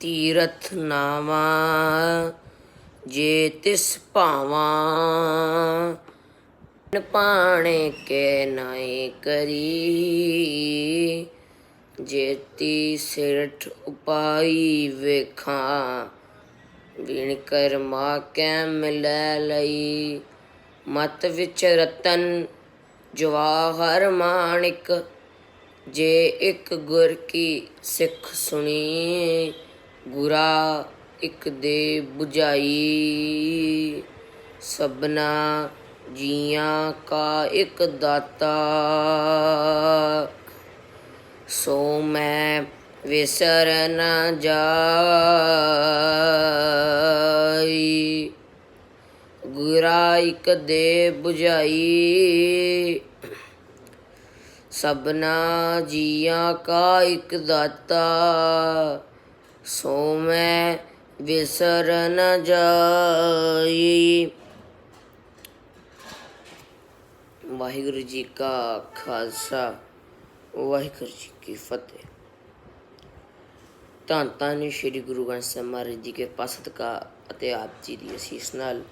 ਤੀਰਥ ਨਾਵਾ ਜੇ ਤਿਸ ਭਾਵਾਂ ਪਾਣੇ ਕੇ ਨਾਈ ਕਰੀ। ਜੇਤੀ ਸਿਰਠ ਉਪਾਈ ਵੇਖਾਂ ਵਿਣ ਕਰਮਾ ਕੈ ਮਿਲੈ ਲਈ। ਮਤ ਵਿੱਚ ਰਤਨ ਜਵਾਹਰ ਮਾਣਿਕ, ਜੇ ਇੱਕ ਗੁਰ ਕੀ ਸਿੱਖ ਸੁਣੀ। ਗੁਰਾ ਇੱਕ ਦੇ 부ਝਾਈ ਸਭਨਾ ਜੀਆਂ ਕਾ ਇੱਕ ਦਾਤਾ। ਸੋ ਮੈਂ ਵਿਸਰ ਨ ਜਾਈ। ਗੁਰਾ ਇੱਕ ਦੇ 부ਝਾਈ ਸਭਨਾ ਜੀਆਂ ਕਾ ਇੱਕ ਦਾਤਾ। ਸੋ ਮੈਂ ਵਿਸਰ ਨ ਜਾਈ। ਵਾਹਿਗੁਰੂ ਜੀ ਕਾ ਖਾਲਸਾ, ਵਾਹਿਗੁਰੂ ਜੀ ਕੀ ਫਤਿਹ। ਧੰਨ ਧੰਨ ਸ਼੍ਰੀ ਗੁਰੂ ਗ੍ਰੰਥ ਸਾਹਿਬ ਮਹਾਰਾਜ ਜੀ ਕੇ ਪਾਸਤਕਾ ਅਤੇ ਆਪ ਜੀ ਦੀ ਅਸੀਸ ਨਾਲ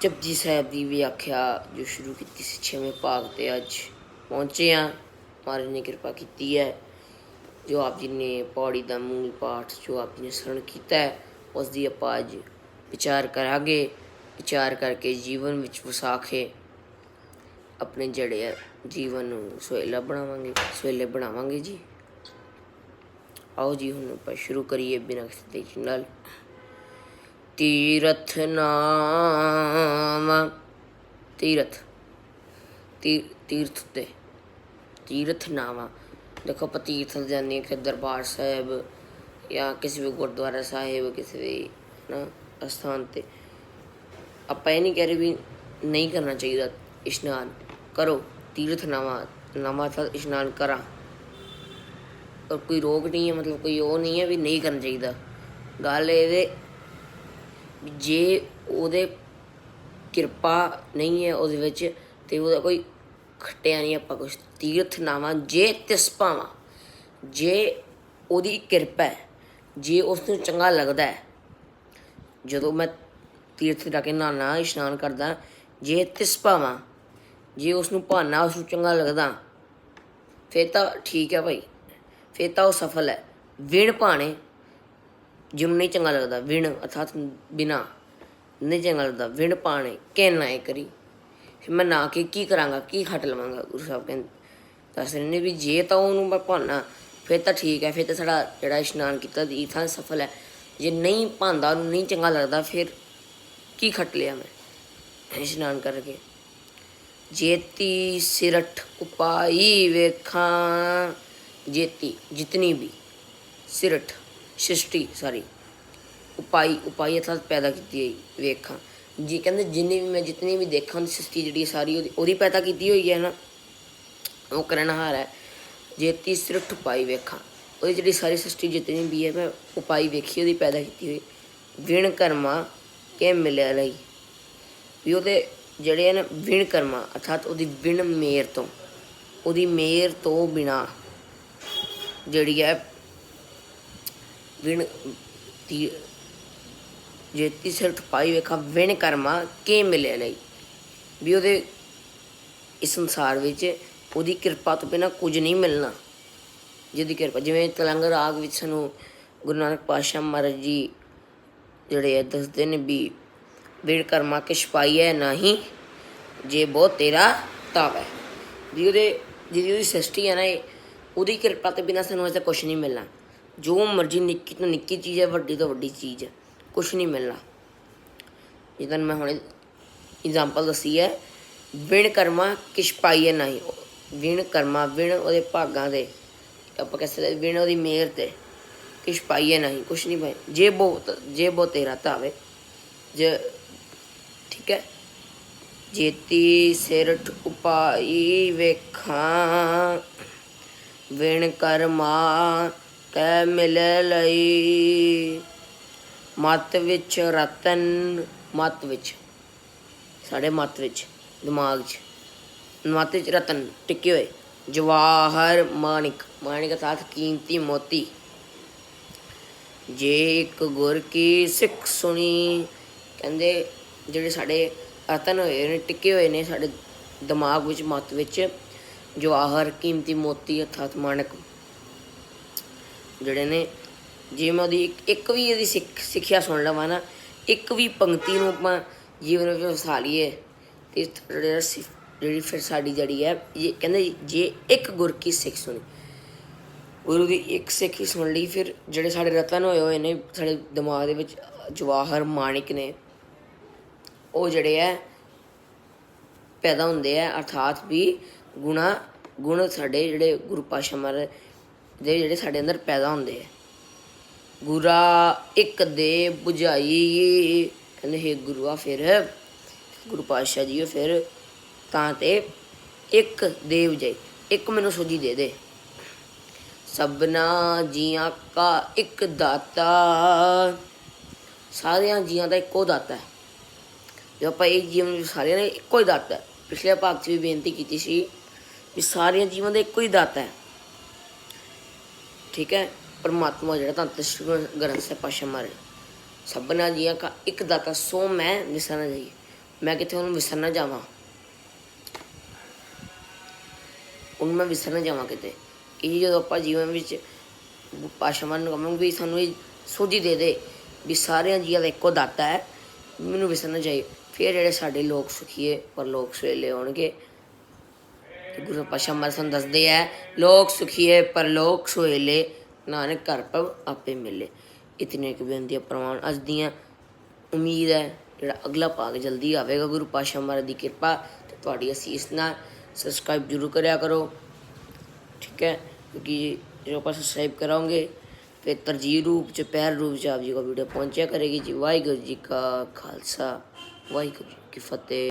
ਜਪਜੀ ਸਾਹਿਬ ਦੀ ਵਿਆਖਿਆ ਜੋ ਸ਼ੁਰੂ ਕੀਤੀ ਸੀ ਛੇਵੇਂ ਭਾਗ ਤੇ ਅੱਜ ਪਹੁੰਚੇ ਆ ਮਹਾਰਾਜ ਨੇ ਕਿਰਪਾ ਕੀਤੀ ਹੈ। ਜੋ ਆਪ ਜੀ ਨੇ ਪੌੜੀ ਦਾ ਮੂਲ ਪਾਠ ਜੋ ਆਪ ਜੀ ਨੇ ਸਰਣ ਕੀਤਾ ਹੈ, ਉਸ ਦੀ ਆਪਾਂ ਅੱਜ ਵਿਚਾਰ ਕਰਾਂਗੇ। ਵਿਚਾਰ ਕਰਕੇ ਜੀਵਨ ਵਿੱਚ ਵਸਾ ਕੇ ਆਪਣੇ ਜਿਹੜੇ ਜੀਵਨ ਨੂੰ ਸੁਹੇਲਾ ਬਣਾਵਾਂਗੇ। ਸੁਹੇਲੇ ਬਣਾਵਾਂਗੇ ਜੀ। ਆਓ ਜੀ, ਹੁਣ ਆਪਾਂ ਸ਼ੁਰੂ ਕਰੀਏ ਬਿਨਾਂ ਕਿਸੇ ਦੇਰ ਨਾਲ। ਤੀਰਥ ਨਾਮ। ਤੀਰਥ। ਤੀ- ਤੀਰਥ ਤੇ ਤੀਰਥ ਨਾਮਾ ਦੇਖੋ ਆਪਾਂ ਤੀਰਥ ਜਾਂਦੇ ਹਾਂ ਕਿ ਦਰਬਾਰ ਸਾਹਿਬ ਜਾਂ ਕਿਸੇ ਵੀ ਗੁਰਦੁਆਰਾ ਸਾਹਿਬ, ਕਿਸੇ ਵੀ ਨਾ ਅਸਥਾਨ ਤੇ। ਆਪਾਂ ਇਹ ਨਹੀਂ ਕਹਿ ਰਹੇ ਵੀ ਨਹੀਂ ਕਰਨਾ ਚਾਹੀਦਾ ਇਸ਼ਨਾਨ। ਕਰੋ, ਤੀਰਥ ਨਾਮਾ ਨਾਮਾ ਤਾਂ ਇਸ਼ਨਾਨ ਕਰਾਂ। ਔਰ ਕੋਈ ਰੋਗ ਨਹੀਂ ਹੈ, ਮਤਲਬ ਕੋਈ ਉਹ ਨਹੀਂ ਹੈ ਵੀ ਨਹੀਂ ਕਰਨਾ ਚਾਹੀਦਾ। ਗੱਲ ਇਹਦੇ ਵੀ ਜੇ ਉਹਦੇ ਕਿਰਪਾ ਨਹੀਂ ਹੈ ਉਹਦੇ ਵਿੱਚ ਤੇ ਉਹਦਾ ਕੋਈ ਖਟਿਆ ਨਹੀਂ ਆਪਾਂ ਕੁਛ ਤੀਰਥ ਨਾਵਾਂ ਜੇ ਤਿਸ ਭਾਵਾਂ, ਜੇ ਉਹਦੀ ਕਿਰਪਾ ਹੈ, ਜੇ ਉਸ ਨੂੰ ਚੰਗਾ ਲੱਗਦਾ ਹੈ। ਜਦੋਂ ਮੈਂ ਤੀਰਥ ਜਾ ਕੇ ਨਹਾਉਣਾ, ਇਸ਼ਨਾਨ ਕਰਦਾ, ਜੇ ਤਿਸ ਭਾਵਾਂ, ਜੇ ਉਸ ਨੂੰ ਭਾਨਾ ਉਸ ਨੂੰ ਚੰਗਾ ਲੱਗਦਾ, ਫਿਰ ਤਾਂ ਠੀਕ ਹੈ ਭਾਈ। ਫਿਰ ਤਾਂ ਉਹ ਸਫਲ ਹੈ। ਵਿਣ ਭਾਣੇ ਜਿਮ ਨਹੀਂ ਚੰਗਾ ਲੱਗਦਾ, ਵਿਣ ਅਰਥਾਤ ਬਿਨਾ ਨਹੀਂ ਚੰਗਾ ਲੱਗਦਾ, ਵਿਣ ਪਾਣੇ ਕਹਿਣਾ ਹੈ ਕਰੀ। ਫਿਰ ਮੈਂ ਨਾ ਕੇ ਕੀ ਕਰਾਂਗਾ, ਕੀ ਖੱਟ ਲਵਾਂਗਾ, ਗੁਰੂ ਸਾਹਿਬ ਕਹਿੰਦੇ। ਦੱਸ ਰਹੇ ਨੇ ਵੀ ਜੇ ਤਾਂ ਉਹਨੂੰ ਮੈਂ ਭਾਨਾ, ਫਿਰ ਤਾਂ ਠੀਕ ਹੈ, ਫਿਰ ਤਾਂ ਸਾਡਾ ਜਿਹੜਾ ਇਸ਼ਨਾਨ ਕੀਤਾ ਦੀ ਥਾਂ ਸਫਲ ਹੈ। ਜੇ ਨਹੀਂ ਭਾਂਦਾ, ਉਹਨੂੰ ਨਹੀਂ ਚੰਗਾ ਲੱਗਦਾ, ਫਿਰ ਕੀ ਖੱਟ ਲਿਆ ਮੈਂ ਇਸ਼ਨਾਨ ਕਰਕੇ? ਜੇਤੀ ਸਿਰਠ ਉਪਾਈ ਵੇਖਾਂ, ਜੇਤੀ ਜਿਤਨੀ ਵੀ ਸਿਰਠ, ਸ੍ਰਿਸ਼ਟੀ ਸਾਰੀ ਉਪਾਈ ਉਪਾਈ ਅਰਥਾਤ ਪੈਦਾ ਕੀਤੀ ਹੋਈ, ਵੇਖਾਂ। ਜੀ ਕਹਿੰਦੇ ਜਿੰਨੀ ਵੀ ਮੈਂ ਜਿਤਨੀ ਵੀ ਦੇਖਾਂ ਦੀ ਸ੍ਰਿਸ਼ਟੀ ਜਿਹੜੀ ਸਾਰੀ, ਉਹਦੀ ਉਹਦੀ ਪੈਦਾ ਕੀਤੀ ਹੋਈ ਹੈ ਨਾ। ਉਹ ਕਰਨਹਾਰ ਹੈ। ਜੇਤੀ ਸਿਰਠ ਉਪਾਈ ਵੇਖਾਂ, ਉਹਦੀ ਜਿਹੜੀ ਸਾਰੀ ਸ੍ਰਿਸ਼ਟੀ ਜਿਤਨੀ ਵੀ ਹੈ, ਮੈਂ ਉਪਾਈ ਵੇਖੀ, ਉਹਦੀ ਪੈਦਾ ਕੀਤੀ ਹੋਈ। ਵਿਣ ਕਰਮਾ ਕੇ ਮਿਲਿਆ ਲਈ? ਵੀ ਉਹਦੇ ਜਿਹੜੇ ਹਨ ਵਿਣ ਕਰਮਾ, ਅਰਥਾਤ ਉਹਦੀ ਵਿਣ ਮੇਰ ਤੋਂ, ਉਹਦੀ ਮੇਰ ਤੋਂ ਬਿਨਾ ਜਿਹੜੀ ਹੈ, ਵਿਣ ਤੀ ਜੇਤੀ ਸਿਰਠ ਪਾਈ ਵੇਖਾ, ਵਿਣ ਕਰਮਾ ਕੇ ਮਿਲਿਆ ਲਈ? ਵੀ ਉਹਦੇ ਇਸ ਸੰਸਾਰ ਵਿੱਚ ਉਹਦੀ ਕਿਰਪਾ ਤੋਂ ਬਿਨਾ ਕੁਝ ਨਹੀਂ ਮਿਲਣਾ। ਜਿਹਦੀ ਕਿਰਪਾ ਜਿਵੇਂ ਤਲੰਗ ਰਾਗ ਵਿੱਚ ਸਾਨੂੰ ਗੁਰੂ ਨਾਨਕ ਪਾਤਸ਼ਾਹ ਮਹਾਰਾਜ ਜੀ ਜਿਹੜੇ ਆ ਦੱਸਦੇ ਨੇ ਵੀ ਵਿਣ ਕਰਮਾ ਕਿਛ ਪਾਈਐ ਨਹੀਂ, ਜੇ ਬਹੁਤ ਤੇਰਾ ਤਾਵ ਹੈ। ਵੀ ਉਹਦੇ ਜਿਹਦੀ ਉਹਦੀ ਸ੍ਰਿਸ਼ਟੀ ਹੈ ਨਾ ਇਹ, ਉਹਦੀ ਕਿਰਪਾ ਤੋਂ ਬਿਨਾ ਸਾਨੂੰ ਐਸਾ ਕੁਝ ਨਹੀਂ ਮਿਲਣਾ। ਜੋ ਮਰਜ਼ੀ ਨਿੱਕੀ ਤੋਂ ਨਿੱਕੀ ਚੀਜ਼ ਹੈ, ਵੱਡੀ ਤੋਂ ਵੱਡੀ ਚੀਜ਼ ਹੈ, ਕੁਝ ਨਹੀਂ ਮਿਲਣਾ। ਜਿੱਦਾਂ ਮੈਂ ਹੁਣ ਐਗਜ਼ਾਮਪਲ ਦੱਸੀ ਹੈ ਵਿਣ ਕਰਮਾ ਕਿਛ ਪਾਈਏ ਨਹੀਂ। ਵਿਣ ਕਰਮਾ, ਵਿਣ ਉਹਦੇ ਭਾਗਾਂ ਦੇ। ਆਪਾਂ ਕਹਿ ਸਕਦੇ ਵਿਣ ਉਹਦੀ ਮਿਹਰ ਤੇ ਕਿਛ ਪਾਈਏ ਨਹੀਂ, ਕੁਛ ਨਹੀਂ ਪਾਈ ਜੇ ਬਹੁਤ ਜੇ ਬੋ ਤੇਰਾ ਤਾਵੇ ਜੇ ਠੀਕ ਹੈ। ਜੇਤੀ ਸਿਰਠ ਉਪਾਈ ਵੇਖਾਂ, ਵਿਣ ਕਰਮਾ ਕਹਿ ਮਿਲ ਲਈ। ਮਤ ਵਿੱਚ ਰਤਨ, ਮਤ ਵਿੱਚ, ਸਾਡੇ ਮਤ ਵਿੱਚ, ਦਿਮਾਗ 'ਚ। ਮਤ ਵਿੱਚ ਰਤਨ ਟਿਕੇ ਹੋਏ। ਜਵਾਹਰ ਮਾਣਿਕ ਮਾਣਿਕ ਅਰਥਾਤ ਕੀਮਤੀ ਮੋਤੀ। ਜੇ ਇੱਕ ਗੁਰ ਕੀ ਸਿੱਖ ਸੁਣੀ, ਕਹਿੰਦੇ ਜਿਹੜੇ ਸਾਡੇ ਅਤਨ ਹੋਏ ਨੇ, ਟਿੱਕੇ ਹੋਏ ਨੇ, ਸਾਡੇ ਦਿਮਾਗ ਵਿੱਚ, ਮੱਤ ਵਿੱਚ, ਜਵਾਹਰ ਕੀਮਤੀ ਮੋਤੀ ਅਰਥਾਤ ਮਾਣਕ ਜਿਹੜੇ ਨੇ, ਜੇ ਮੈਂ ਉਹਦੀ ਇੱਕ- ਵੀ ਇਹਦੀ ਸਿੱਖ ਸਿੱਖਿਆ ਸੁਣ ਲਵਾਂ ਨਾ, ਇੱਕ ਵੀ ਪੰਕਤੀ ਨੂੰ ਆਪਾਂ ਜੀਵਨ ਵਿੱਚ ਵਸਾ ਲਈਏ, ਤੇ ਜਿਹੜਾ ਜਿਹੜੀ ਫਿਰ ਸਾਡੀ ਜਿਹੜੀ ਹੈ, ਇਹ ਕਹਿੰਦੇ ਜੇ ਇੱਕ ਗੁਰ ਕੀ ਸਿੱਖ ਸੁਣੀ। ਗੁਰੂ ਦੀ ਇੱਕ ਸਿੱਖ ਹੀ ਸੁਣ ਲਈ, ਫਿਰ ਜਿਹੜੇ ਸਾਡੇ ਰਤਨ ਹੋਏ ਹੋਏ ਨੇ, ਸਾਡੇ ਦਿਮਾਗ ਦੇ ਵਿੱਚ ਜਵਾਹਰ ਮਾਣਿਕ ਨੇ, ਉਹ ਜਿਹੜੇ ਹੈ, ਪੈਦਾ ਹੁੰਦੇ ਆ ਅਰਥਾਤ ਵੀ ਗੁਣਾ, ਗੁਣ ਸਾਡੇ ਜਿਹੜੇ ਗੁਰੂ ਪਾਤਸ਼ਾਹ ਮਹਾਰਾਜ ਦੇ ਜਿਹੜੇ ਸਾਡੇ ਅੰਦਰ ਪੈਦਾ ਹੁੰਦੇ ਆ ਗੁਰਾ ਇੱਕ ਦੇ 부ਝਾਈ ਕਹਿੰਦੇ ਹੈ ਗੁਰੂਆ ਫਿਰ, ਗੁਰੂ ਪਾਤਸ਼ਾਹ ਜੀ ਫਿਰ ਤਾਂ ਤੇ ਇੱਕ ਦੇਵ 부ਝਾਈ ਇੱਕ ਮੈਨੂੰ ਸੋਝੀ ਦੇ ਦੇ। ਸਭਨਾ ਜੀਆਂ ਕਾ ਇੱਕ ਦਾਤਾ। ਸਾਰਿਆਂ ਜੀਆਂ ਦਾ ਇੱਕੋ ਦਾਤਾ ਹੈ। ਜੋ ਆਪਾਂ ਇੱਕ ਜੀਵਨ ਵਿੱਚ ਸਾਰਿਆਂ ਨੇ ਇੱਕੋ ਹੀ ਦਾਤਾ ਹੈ। ਪਿਛਲੇ ਭਾਗ 'ਚ ਵੀ ਬੇਨਤੀ ਕੀਤੀ ਸੀ ਵੀ ਸਾਰਿਆਂ ਜੀਵਾਂ ਦਾ ਇੱਕੋ ਹੀ ਦਾਤਾ ਹੈ। ਠੀਕ ਹੈ? ਪਰਮਾਤਮਾ ਜਿਹੜਾ ਤਾਂ ਤਸ਼ਰੀ ਗ੍ਰੰਥ ਸਾਹਿਬ ਪਾਸ਼ਾ ਮਾਰੇ। ਸਭਨਾ ਜੀਆਂ ਕਾ ਇੱਕ ਦਾਤਾ, ਸੋ ਮੈਂ ਵਿਸਰਨਾ ਜਾਈ ਮੈਂ ਕਿਤੇ ਉਹਨੂੰ ਵਿਸਰਨਾ ਜਾਵਾਂ? ਉਹਨੂੰ ਮੈਂ ਵਿਸਰਨਾ ਜਾਵਾਂ ਕਿਤੇ। ਇਹ ਜਦੋਂ ਆਪਾਂ ਜੀਵਨ ਵਿੱਚ ਪਾਸ਼ਾ ਮਾਰਨ ਨੂੰ ਕਹਾਂਗੇ ਵੀ ਸਾਨੂੰ ਇਹ ਸੋਝੀ ਦੇ ਦੇ ਵੀ ਸਾਰਿਆਂ ਜੀਆਂ ਦਾ ਇੱਕੋ ਦਾਤਾ ਹੈ, ਮੈਨੂੰ ਵਿਸਰਨਾ ਚਾਹੀਏ ਫਿਰ ਜਿਹੜੇ ਸਾਡੇ ਲੋਕ ਸੁਖੀਏ ਪਰ ਲੋਕ ਸਵੇਲੇ ਆਉਣਗੇ ਗੁਰੂ ਪਾਸ਼ਾ ਮਹਾਰਾਜ ਸਾਨੂੰ ਦੱਸਦੇ ਆ, ਲੋਕ ਸੁਖੀਏ ਪਰ ਲੋਕ ਸੁਹੇਲੇ ਨਾਨਕ ਘਰ ਪਵ ਆਪੇ ਮਿਲੇ। ਇਤਨੇ ਕੁ ਬੇਨਤੀਆਂ ਪ੍ਰਮਾਣ ਅੱਜ ਦੀਆਂ। ਉਮੀਦ ਹੈ ਜਿਹੜਾ ਅਗਲਾ ਭਾਗ ਜਲਦੀ ਆਵੇਗਾ, ਗੁਰੂ ਪਾਸ਼ਾ ਮਹਾਰਾਜ ਦੀ ਕਿਰਪਾ, ਤੇ ਤੁਹਾਡੀ ਅਸੀਸ ਨਾਲ ਸਬਸਕ੍ਰਾਈਬ ਜ਼ਰੂਰ ਕਰਿਆ ਕਰੋ। ਠੀਕ ਹੈ? ਕਿਉਂਕਿ ਜਦੋਂ ਆਪਾਂ ਸਬਸਕ੍ਰਾਈਬ ਕਰਾਂਗੇ, ਫਿਰ ਤਰਜੀਹ ਰੂਪ ਚ ਪਹਿਲ ਰੂਪ ਚ ਆਪ ਜੀ ਕੋ ਵੀਡੀਓ ਪਹੁੰਚਿਆ ਕਰੇਗੀ ਜੀ। ਵਾਹਿਗੁਰੂ ਜੀ ਕਾ ਖਾਲਸਾ। ਵਾਹਿਗੁਰੂ ਜੀ ਕੀ ਫਤਿਹ।